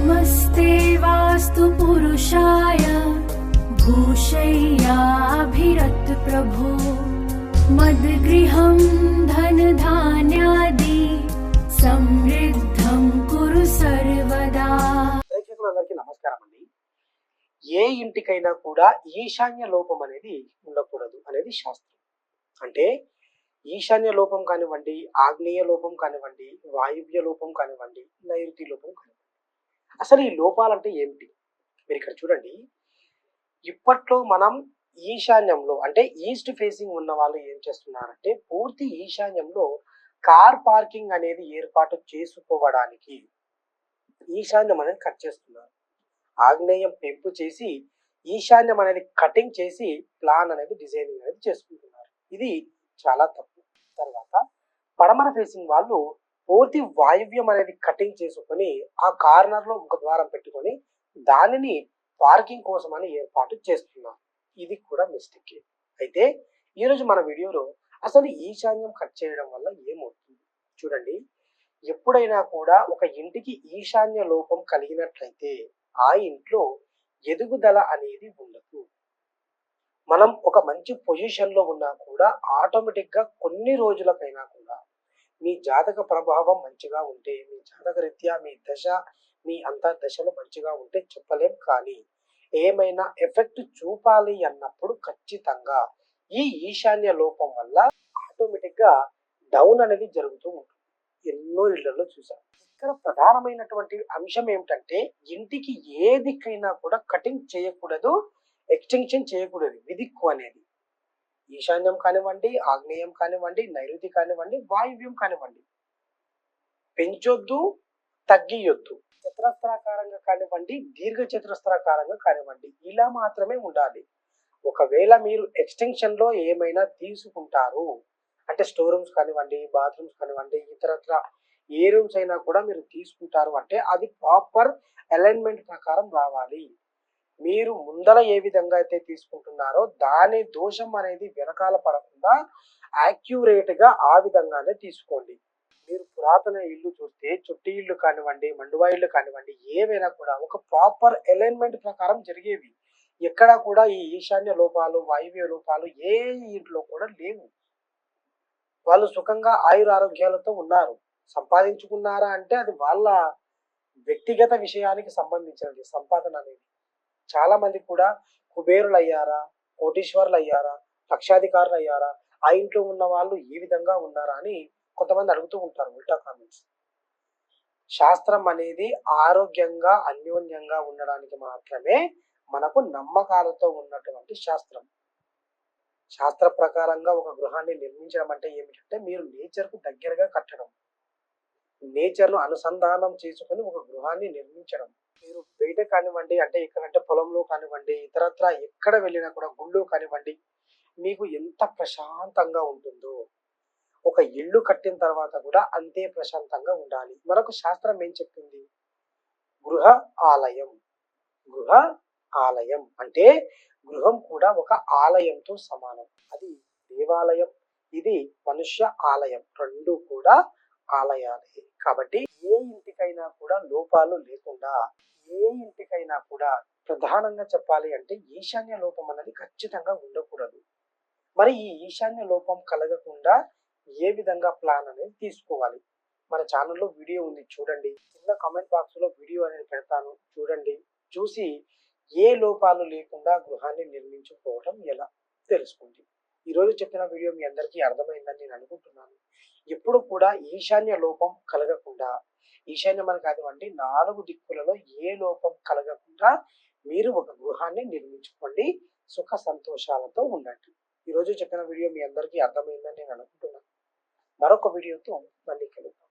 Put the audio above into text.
नमस्ते वास्तु पुरुषाय भूषय्याभिरत प्रभो मद्गृहं धनधान्यादि समृद्धं कुरु सर्वदा ప్రేక్షకులందరికీ నమస్కారం అండి ఏ ఇంటికైనా కూడా ఈశాన్య లోపం అనేది ఉండకూడదు అనేది శాస్త్రం అంటే ఈశాన్య లోపం కానివ్వండి ఆగ్నేయ లోపం కానివ్వండి వాయువ్య లోపం కానివ్వండి నైరుతి లోపం కానివ్వండి అసలు ఈ లోపాలంటే ఏమిటి? మీరు ఇక్కడ చూడండి. ఇప్పట్లో మనం ఈశాన్యంలో అంటే ఈస్ట్ ఫేసింగ్ ఉన్న వాళ్ళు ఏం చేస్తున్నారంటే పూర్తి ఈశాన్యంలో కార్ పార్కింగ్ అనేది ఏర్పాటు చేసుకోవడానికి ఈశాన్యం అనేది కట్ చేస్తున్నారు. ఆగ్నేయం పెంపు చేసి ఈశాన్యం అనేది కటింగ్ చేసి ప్లాన్ అనేది డిజైనింగ్ అనేది చేసుకుంటున్నారు. ఇది చాలా తప్పు. తర్వాత పడమర ఫేసింగ్ వాళ్ళు పూర్తి వాయువ్యం అనేది కటింగ్ చేసుకొని ఆ కార్నర్లో ఒక ద్వారం పెట్టుకొని దానిని పార్కింగ్ కోసం అని ఏర్పాటు చేస్తున్నారు. ఇది కూడా మిస్టేక్. అయితే ఈరోజు మన వీడియోలో అసలు ఈశాన్యం కట్ చేయడం వల్ల ఏమవుతుంది? చూడండి. ఎప్పుడైనా కూడా ఒక ఇంటికి ఈశాన్య లోపం కలిగినట్లయితే ఆ ఇంట్లో ఎదుగుదల అనేది ఉండదు. మనం ఒక మంచి పొజిషన్లో ఉన్నా కూడా ఆటోమేటిక్గా కొన్ని రోజులకైనా కూడా మీ జాతక ప్రభావం మంచిగా ఉంటే మీ జాతక రీత్యా మీ దశ మీ అంత దశలు మంచిగా ఉంటే చెప్పలేం కానీ ఏమైనా ఎఫెక్ట్ చూపాలి అన్నప్పుడు ఖచ్చితంగా ఈ ఈశాన్య లోపం వల్ల ఆటోమేటిక్గా డౌన్ అనేది జరుగుతూ ఉంటుంది. ఎన్నో ఇళ్ళలో చూసాం. ఇక్కడ ప్రధానమైనటువంటి అంశం ఏమిటంటే ఇంటికి ఏ దిక్కైనా కూడా కటింగ్ చేయకూడదు ఎక్స్టెన్షన్ చేయకూడదు విదిక్కు అనేది. ఈశాన్యం కానివ్వండి ఆగ్నేయం కానివ్వండి నైరుతి కానివ్వండి వాయువ్యం కానివ్వండి. పెంచొద్దు తగ్గియొద్దు. చతురస్రాకారంగా కానివ్వండి దీర్ఘ చతురస్రాకారంగా కానివ్వండి. ఇలా మాత్రమే ఉండాలి. ఒకవేళ మీరు ఎక్స్టెన్షన్లో ఏమైనా తీసుకుంటారు అంటే స్టోర్ రూమ్స్ కానివ్వండి బాత్రూమ్స్ కానివ్వండి ఇతరత్ర ఏ రూమ్స్ అయినా కూడా మీరు తీసుకుంటారు అంటే అది ప్రాపర్ అలైన్మెంట్ ప్రకారం రావాలి. మీరు ముందర ఏ విధంగా అయితే తీసుకుంటున్నారో దాని దోషం అనేది వెనకాల పడకుండా యాక్యురేట్గా ఆ విధంగానే తీసుకోండి. మీరు పురాతన ఇల్లు చూస్తే చుట్టి ఇల్లు కానివ్వండి మండువా ఇల్లు కానివ్వండి ఏవైనా కూడా ఒక ప్రాపర్ అలైన్మెంట్ ప్రకారం జరిగేవి. ఎక్కడా కూడా ఈ ఈశాన్య లోపాలు వాయువ్య లోపాలు ఏ ఇంట్లో కూడా లేవు. వాళ్ళు సుఖంగా ఆయుర ఆరోగ్యాలతో ఉన్నారు. సంపాదించుకున్నారా అంటే అది వాళ్ళ వ్యక్తిగత విషయానికి సంబంధించినది సంపాదన అనేది. చాలా మంది కూడా కుబేరులు అయ్యారా కోటీశ్వరులు అయ్యారా లక్షాధికారులు అయ్యారా ఆ ఇంట్లో ఉన్న వాళ్ళు ఈ విధంగా ఉన్నారా అని కొంతమంది అడుగుతూ ఉంటారు ఉల్టా కామెంట్స్. శాస్త్రం అనేది ఆరోగ్యంగా అన్యోన్యంగా ఉండడానికి మాత్రమే మనకు నమ్మకాలతో ఉన్నటువంటి శాస్త్రం. శాస్త్ర ప్రకారంగా ఒక గృహాన్ని నిర్మించడం అంటే ఏమిటంటే మీరు నేచర్కు దగ్గరగా కట్టడం. నేచర్ను అనుసంధానం చేసుకొని ఒక గృహాన్ని నిర్మించడం. మీరు బయట కానివ్వండి అంటే ఎక్కడంటే పొలంలో కానివ్వండి ఇతరత్ర ఎక్కడ వెళ్ళినా కూడా గుళ్ళో కానివ్వండి మీకు ఎంత ప్రశాంతంగా ఉంటుందో ఒక ఇల్లు కట్టిన తర్వాత కూడా అంతే ప్రశాంతంగా ఉండాలి. మనకు శాస్త్రం ఏం చెప్తుంది? గృహ ఆలయం. గృహ ఆలయం అంటే గృహం కూడా ఒక ఆలయంతో సమానం. అది దేవాలయం ఇది మనుష్య ఆలయం. రెండు కూడా ఆలయాలే. కాబట్టి ఏ ఇంటికైనా కూడా లోపాలు లేకుండా ఏ ఇంటికైనా కూడా ప్రధానంగా చెప్పాలి అంటే ఈశాన్య లోపం అనేది ఖచ్చితంగా ఉండకూడదు. మరి ఈ ఈశాన్య లోపం కలగకుండా ఏ విధంగా ప్లాన్ అనేది తీసుకోవాలి? మన ఛానల్లో వీడియో ఉంది చూడండి. కింద కామెంట్ బాక్స్లో వీడియో అనేది పెడతాను చూడండి. చూసి ఏ లోపాలు లేకుండా గృహాన్ని నిర్మించుకోవడం ఎలా? తెలుసుకోండి. ఈ రోజు చెప్పిన వీడియో మీ అందరికీ అర్థమైందని నేను అనుకుంటున్నాను. ఎప్పుడు కూడా ఈశాన్య లోపం కలగ ఈశాన్యం అని కానివ్వండి నాలుగు దిక్కులలో ఏ లోపం కలగకుండా మీరు ఒక గృహాన్ని నిర్మించుకోండి. సుఖ సంతోషాలతో ఉండండి. ఈరోజు చెప్పిన వీడియో మీ అందరికీ అర్థమైందని నేను అనుకుంటున్నాను. మరొక వీడియోతో మళ్ళీ కలుగుతాం